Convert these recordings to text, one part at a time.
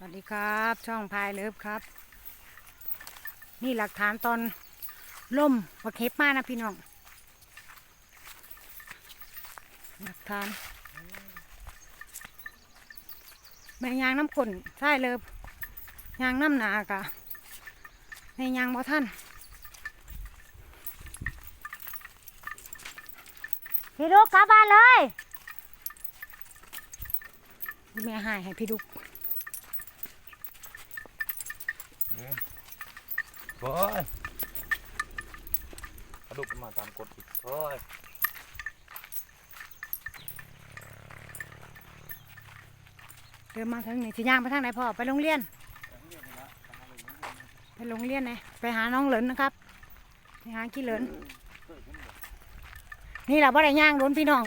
สวัสดีครับ ช่องพายเลิฟครับ นี่หลักฐานตอนล่มประเข็บมานะพี่น้อง หลักฐานแม่ยางน้ำกลนใช่เลิฟยางน้ำหนากะในยางบ่ท่านพี่ดุกกลับบ้านเลยแม่หายให้พี่ดุก โอ้ยกระดูกมาตามกฎอีกโอ้ยเดินมาทางนี้สิย่างไปทางไหนพ่อไปโรงเรียน ไปโรงเรียนไหนไปหาน้องเหลินนะครับไปหากี่เหลินนี่แหละบ่ได้ย่างโดนพี่น้อง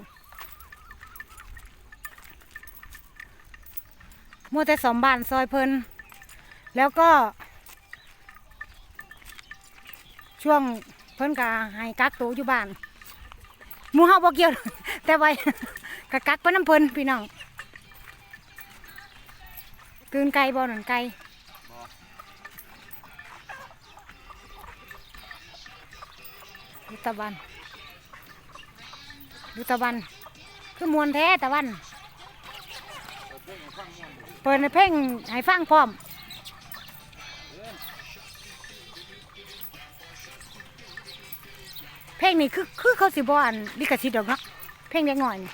มัวแต่สมบ้านซอยเพลินแล้วก็ ช่วงเพิ่นกะให้กักตัวอยู่บ้านหมูเฮาบ่เกี่ยว แต่ไว้กะกักไปน้ำเพิ่นพี่น้องกืนไก่บ่หนังไก่ดูตะวันดูตะวัน คือมวนแท้ตะวัน เปิดในเพลงให้ฟังพร้อม เพลงนี้คือคือเขาสิบอันลิขสิทธิ์ดอกเนาะเพลงเด็กหน่อยนี่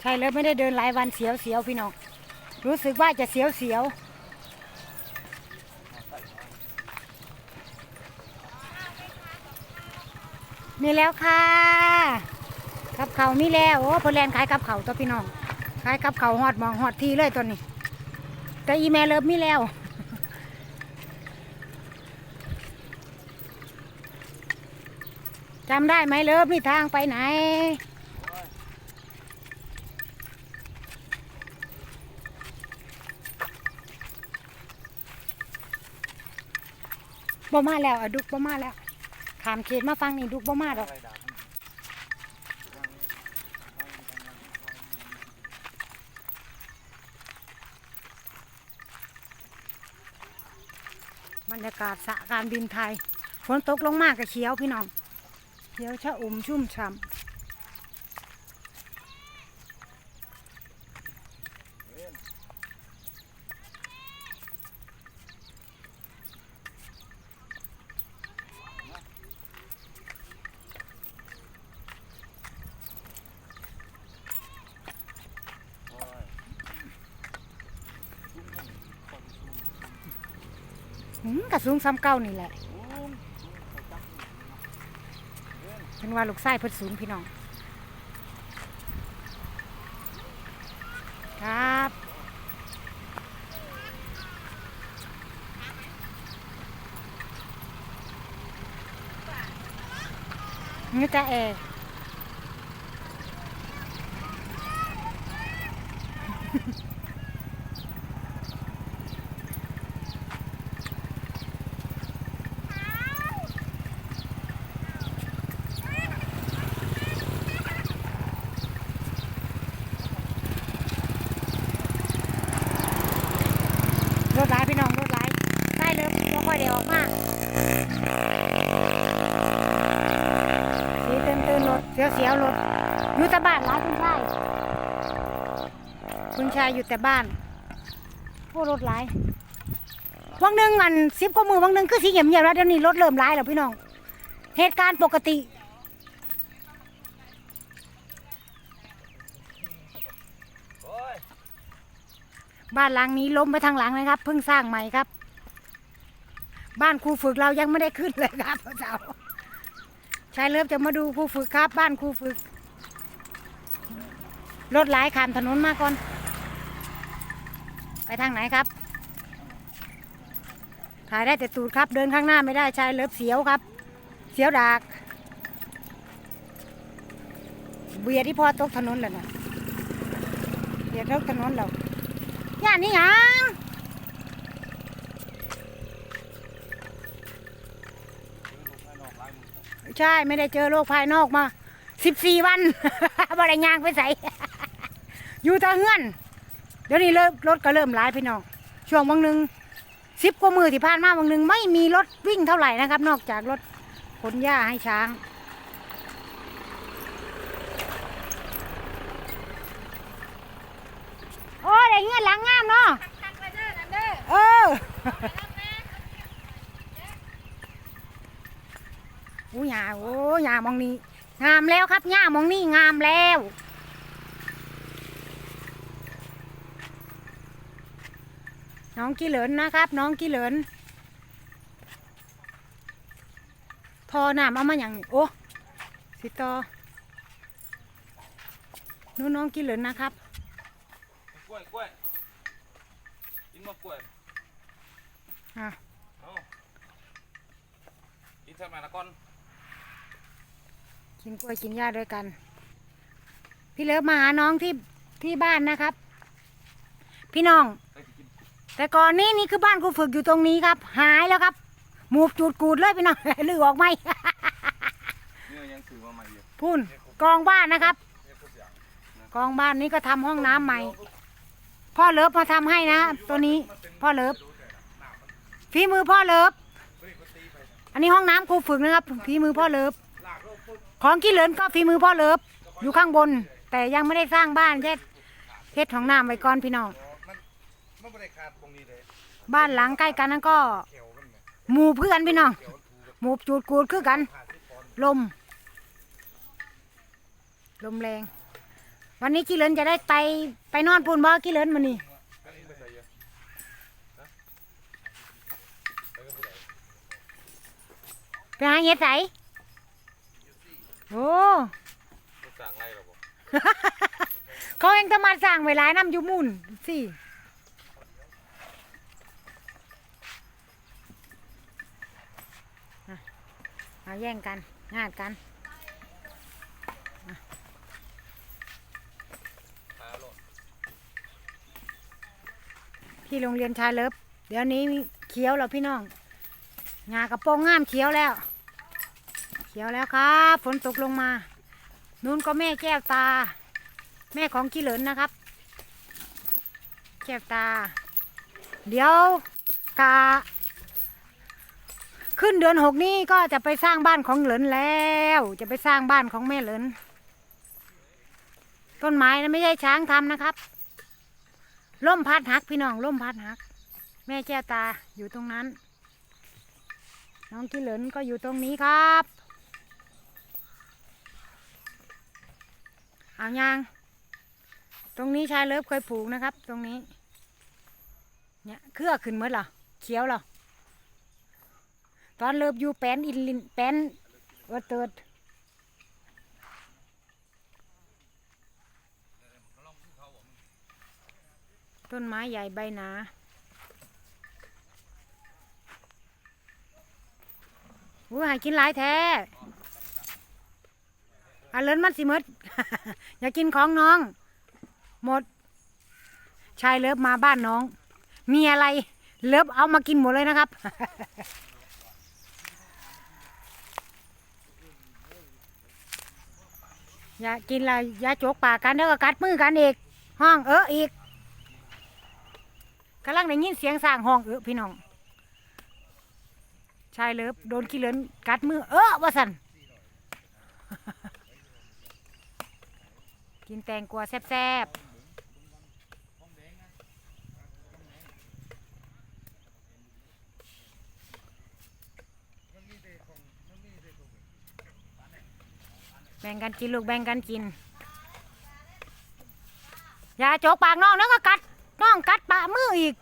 ใช่เลยไม่ได้เดินหลายวันเสียวเสียวพี่น้องรู้สึกว่าจะเสียวเสียวมีแล้วค่ะกับเขามีแล้วโอ้พนแลนขายกับเขาตัวพี่น้อง ขายกับเขาหอดมองหอดทีเลยตัวนี้ แต่อีแม่เลิฟมีแล้วจำได้ไหมเลิฟนี่ทางไปไหน บ่มาแล้วอะดุกบ่มาแล้วขามเขตมาฟังนี่ดุกบ่มาดอก รด่ามันบรรยากาศสะการบินไทยฝนตกลงมากกับเขียวพี่น้องเขียวชะอุ่มชุ่มฉ่ำ กระสูงซ้ำเก้านี่แหละเป็นว่าลูกไส้เพิ่นสูงพี่น้อง ครับนี่จะเอรถร้ายพี่น้องรถร้ายใต้เลิฟบ่ค่ อยได้อกมาสีเตื่นตื่นรถเสียวเสียวรถอยู่แต่บ้านร้ายคุณชายคุณชายอยู่แต่บ้านพวกรถร้ายวังหนึ่งอันสิบกว่ามือวังหนึ่งคือสีเงียบเงียบแล้วเดี๋ยวนี้รถเริ่มร้ายแล้วพี่น้อง เหตุการณ์ปกติบ้านหลังนี้ล้มไปทางหลังนะครับ เพิ่งสร้างใหม่ครับ บ้านครูฝึกเรายังไม่ได้ขึ้นเลยครับพ่อเจ้าชายเลิฟจะมาดูครูฝึกครับ บ้านครูฝึก รถหลายขามถนนมาก่อน ไปทางไหนครับ ถ่ายได้แต่ตูดครับ เดินข้างหน้าไม่ได้ชายเลิฟเสียวครับ เสียวดากเบียร์ที่พอตกถนนแล้วนะเบียร์ตกถนนแล้วย่านนี่หยัง ใช่ไม่ได้เจอโลกภายนอกมาสิบสี่วันบ่ได้ย่างไปใส่อยู่แตะเฮือน เดี๋ยวนี้เริ่มรถก็เริ่มหลายพี่น้องช่วงบางหนึ่งสิบกว่ามือที่ผ่านมาบางหนึ่งไม่มีรถวิ่งเท่าไหร่นะครับ นอกจากรถขนหญ้าให้ช้าง โอ้ยได้เงื่อนหลังงามเนาะเออ อู้หยาโอ้หยามองนี้ งามแล้วครับหญ้ามองนี่งามแล้วน้องกิเหลินนะครับ น้องกิเหลินทอน้ำเอามาอย่างนี้โอ้สิตอนู้นน้องกิเหลินนะครับกล้วยกล้วยกินมะกล้วยอะเอากินทำไมละก่อน กินกล้วยกินหญ้าด้วยกัน พี่เลิฟมาหาน้องที่ที่บ้านนะครับ พี่น้องไปกินแต่ก่อนนี้นี่คือบ้านครูฝึกอยู่ตรงนี้ครับ หายแล้วครับหมูบจูดกูดเลยพี่น้อง ลือออกไหมเนี่ยยังถือมาใหม่อยู่พุ่นกองบ้านนะครับ กองบ้านนี้ก็ทำห้องน้ำใหม่ พ่อเลิฟมาทำให้นะตัวนี้พ่อเลิฟฝีมือพ่อเลิฟอันนี้ห้องน้ำครูฝึกนะครับฝีมือพ่อเลิฟ ของกี้เหลินก็ฝีมือพ่อเลิฟอยู่ข้างบน แต่ยังไม่ได้สร้างบ้านแค่เฮ็ดของน้ำไว้ก่อนพี่น้องมันไม่ได้ขาดตรงนี้เลยบ้านหลังใกล้กันนั้นก็ หมู่เพื่อนพี่น้องหมู่จูดกูดคือกัน ลม ลมแรง วันนี้กี้เหลินจะได้ไปไปนอนปูนบ่กี้เหลินมานี่อันนี้ไม่ใส่เยอะฮะไปกับผู้ใดไปหาเห็ดใส โอ้สั่งไรหรอบอเขาเองจะมาสั่งไว้หลายน้ำอยูมุ่นสิเอาแย่งกันงาดกันตาโลดที่โรงเรียนชายเลิฟเดี๋ยวนี้เขียวแล้วพี่น้องงากระโปรงงามเขียวแล้ว เขียวแล้วครับฝนตกลงมา นู้นก็แม่แก้วตา แม่ของกิเหลินนะครับ แก้วตา เดี๋ยวกาขึ้นเดือนหกนี้ก็จะไปสร้างบ้านของเหลินแล้ว จะไปสร้างบ้านของแม่เหลินต้นไม้นะไม่ใช่ช้างทำนะครับล่มพัดหักพี่น้องล่มพัดหัก แม่แก้วตาอยู่ตรงนั้น น้องกิเหลินก็อยู่ตรงนี้ครับ เอายาง ตรงนี้ชายเลิฟเคยปลูกนะครับ ตรงนี้ เนี่ยเครือขึ้นหมดเหรอเขียวหรอตอนเลิฟอยู่แป้นอินลินแป้นวัดเติดต้นไม้ใหญ่ใบหนาอู้หากินหลายแท้ อาเลินมันสิมดอย่ากินของน้อง หมด ชายเลิฟมาบ้านน้อง มีอะไร เลิฟเอามากินหมดเลยนะครับ อย่ากินละอย่าจกปากกันเด้อก็กัดมือกันอีก ห้องเอออีกกำลังได้ยินเสียงสร้างห้องเออพี่น้องชายเลิฟโดนขี้เลินกัดมือเออว่าสัน กินแตงกวาแซ่บๆแบ่งกันกินลูกแบ่งกันกิน อย่าโจกปากน้องแล้วก็กัดน้องกัดปากมืออีก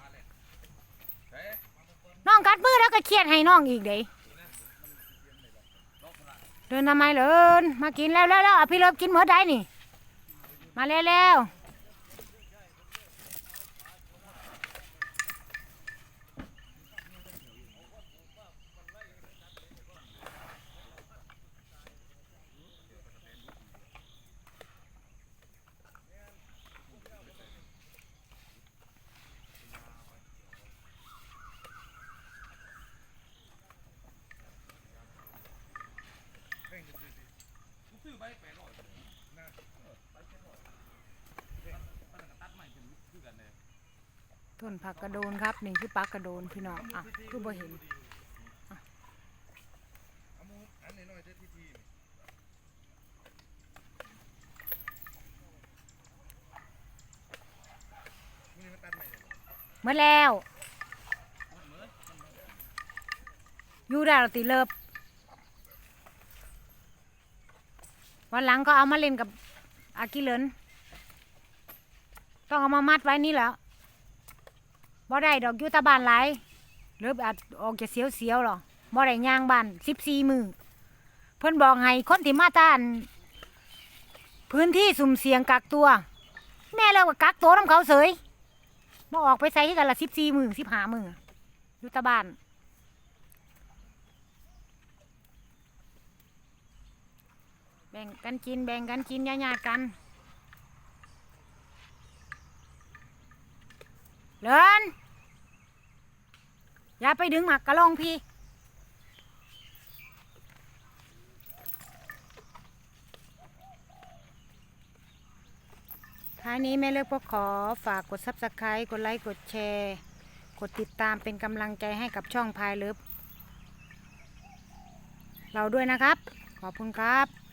น้องกัดมือแล้วก็เครียดให้น้องอีกเด้เดินทำไมเลินมากินแล้วแล้วแล้วอะพี่เลิฟกินหมดได้นี่ มาเร็วซื้ปดร้อย ต้นผักกระโดนครับ นี่คือปักกระโดนพี่น้องอะคือบ่เห็นเอามูอันน้อยๆเด้อทีทีนี่มันตัดใหม่เลยเมื่อแล้ว อยู่ได้เราติเลิบวันหลังก็เอามาเล่นกับอากิเลนต้องเอามามัดไว้นี่แล้ว บ่ได้ดอกอยุตาบานหลายเลิบอาจออกจะเสียวเสียวๆหรอบ่ได้ย่างบ้านสิบสี่มือเพิ่นบอกให้คนที่มาตานพื้นที่สุ่มเสี่ยงกักตัว แม่เราก็กักตัวน้ำเขาเสยมาออกไปใส่ให้กันละสิบสี่มือสิบห้ามืออยู่ตาบ้าน แบ่งกันกินแบ่งกันกินญาญาติๆกัน เลินอย่าไปดึงหมักกระลองพี่ ท้ายนี้แม่เลือกพวกขอฝากกด subscribe กดไลค์ กดแชร์ กดติดตามเป็นกำลังใจให้กับช่องพายเลิฟเราด้วยนะครับ ขอบคุณครับ